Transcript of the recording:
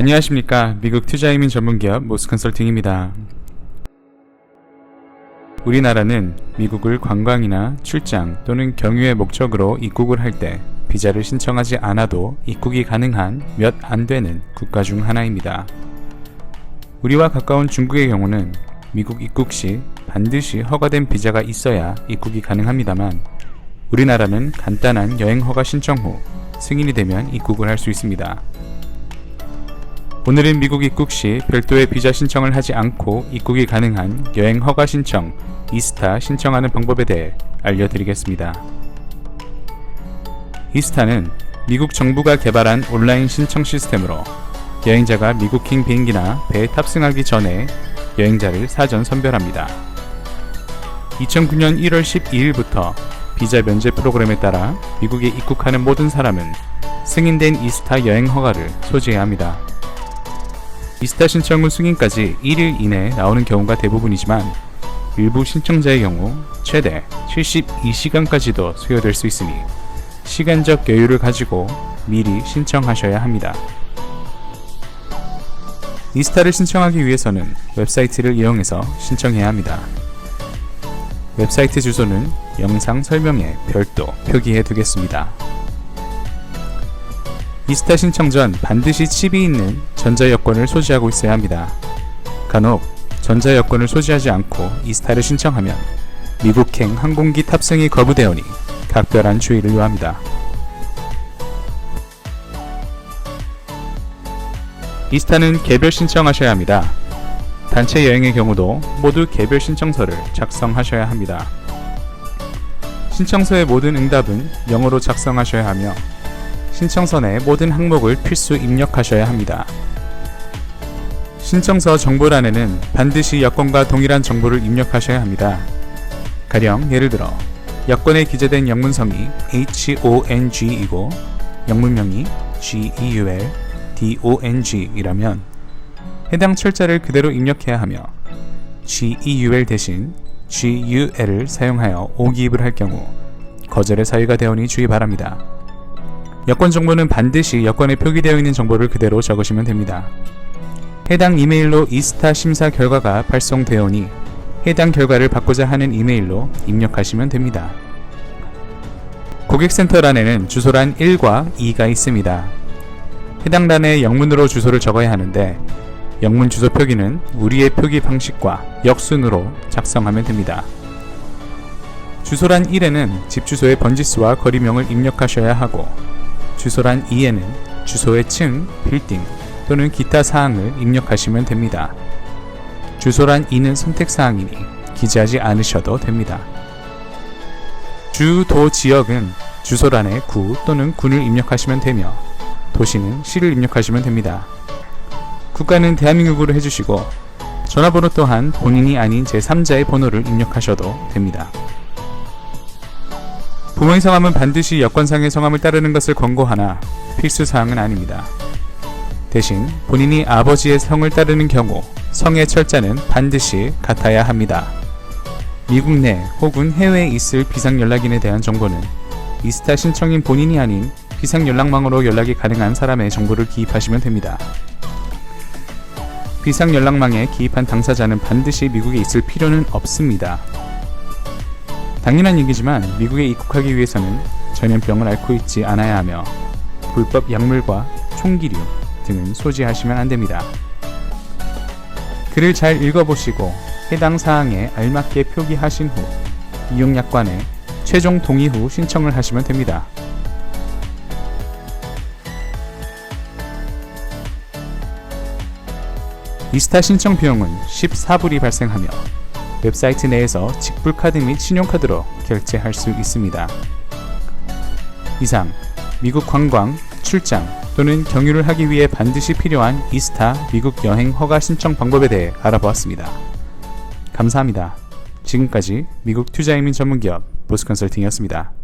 안녕하십니까. 미국 투자 이민 전문 기업 모스 컨설팅입니다. 우리나라는 미국을 관광이나 출장 또는 경유의 목적으로 입국을 할 때 비자를 신청하지 않아도 입국이 가능한 몇 안 되는 국가 중 하나입니다. 우리와 가까운 중국의 경우는 미국 입국 시 반드시 허가된 비자가 있어야 입국이 가능합니다만 우리나라는 간단한 여행 허가 신청 후 승인이 되면 입국을 할 수 있습니다. 오늘은 미국 입국 시 별도의 비자 신청을 하지 않고 입국이 가능한 여행 허가 신청 이스타 신청하는 방법에 대해 알려드리겠습니다. 이스타는 미국 정부가 개발한 온라인 신청 시스템으로 여행자가 미국행 비행기나 배에 탑승하기 전에 여행자를 사전 선별합니다. 2009년 1월 12일부터 비자 면제 프로그램에 따라 미국에 입국하는 모든 사람은 승인된 이스타 여행 허가를 소지해야 합니다. 이스타 신청 후 승인까지 1일 이내에 나오는 경우가 대부분이지만 일부 신청자의 경우 최대 72시간까지도 소요될 수 있으니 시간적 여유를 가지고 미리 신청하셔야 합니다. 이스타를 신청하기 위해서는 웹사이트를 이용해서 신청해야 합니다. 웹사이트 주소는 영상 설명에 별도 표기해 두겠습니다. 이스타 신청 전 반드시 칩이 있는 전자여권을 소지하고 있어야 합니다. 간혹 전자여권을 소지하지 않고 이스타를 신청하면 미국행 항공기 탑승이 거부되오니 각별한 주의를 요합니다. 이스타는 개별 신청하셔야 합니다. 단체 여행의 경우도 모두 개별 신청서를 작성하셔야 합니다. 신청서의 모든 응답은 영어로 작성하셔야 하며 신청서 내 모든 항목을 필수 입력하셔야 합니다. 신청서 정보란에는 반드시 여권과 동일한 정보를 입력하셔야 합니다. 가령 예를 들어 여권에 기재된 영문성이 HONG이고 영문명이 GEUL, DONG이라면 해당 철자를 그대로 입력해야 하며 GEUL 대신 GUL을 사용하여 오기입을 할 경우 거절의 사유가 되오니 주의 바랍니다. 여권 정보는 반드시 여권에 표기되어 있는 정보를 그대로 적으시면 됩니다. 해당 이메일로 이스타 심사 결과가 발송되오니 해당 결과를 받고자 하는 이메일로 입력하시면 됩니다. 고객센터란에는 주소란 1과 2가 있습니다. 해당 란에 영문으로 주소를 적어야 하는데 영문 주소 표기는 우리의 표기 방식과 역순으로 작성하면 됩니다. 주소란 1에는 집 주소의 번지수와 거리명을 입력하셔야 하고 주소란 2에는 주소의 층, 빌딩 또는 기타 사항을 입력하시면 됩니다. 주소란 2는 선택 사항이니 기재하지 않으셔도 됩니다. 주, 도, 지역은 주소란에 구 또는 군을 입력하시면 되며 도시는 시를 입력하시면 됩니다. 국가는 대한민국으로 해주시고 전화번호 또한 본인이 아닌 제3자의 번호를 입력하셔도 됩니다. 부모의 성함은 반드시 여권상의 성함을 따르는 것을 권고하나 필수 사항은 아닙니다. 대신 본인이 아버지의 성을 따르는 경우 성의 철자는 반드시 같아야 합니다. 미국 내 혹은 해외에 있을 비상연락인에 대한 정보는 이스타 신청인 본인이 아닌 비상연락망으로 연락이 가능한 사람의 정보를 기입하시면 됩니다. 비상연락망에 기입한 당사자는 반드시 미국에 있을 필요는 없습니다. 당연한 얘기지만 미국에 입국하기 위해서는 전염병을 앓고 있지 않아야 하며 불법 약물과 총기류 등은 소지하시면 안 됩니다. 글을 잘 읽어보시고 해당 사항에 알맞게 표기하신 후 이용약관에 최종 동의 후 신청을 하시면 됩니다. 이스타 신청 비용은 14불이 발생하며 웹사이트 내에서 직불카드 및 신용카드로 결제할 수 있습니다. 이상 미국 관광, 출장 또는 경유를 하기 위해 반드시 필요한 이스타 미국 여행 허가 신청 방법에 대해 알아보았습니다. 감사합니다. 지금까지 미국 투자이민 전문기업 보스컨설팅이었습니다.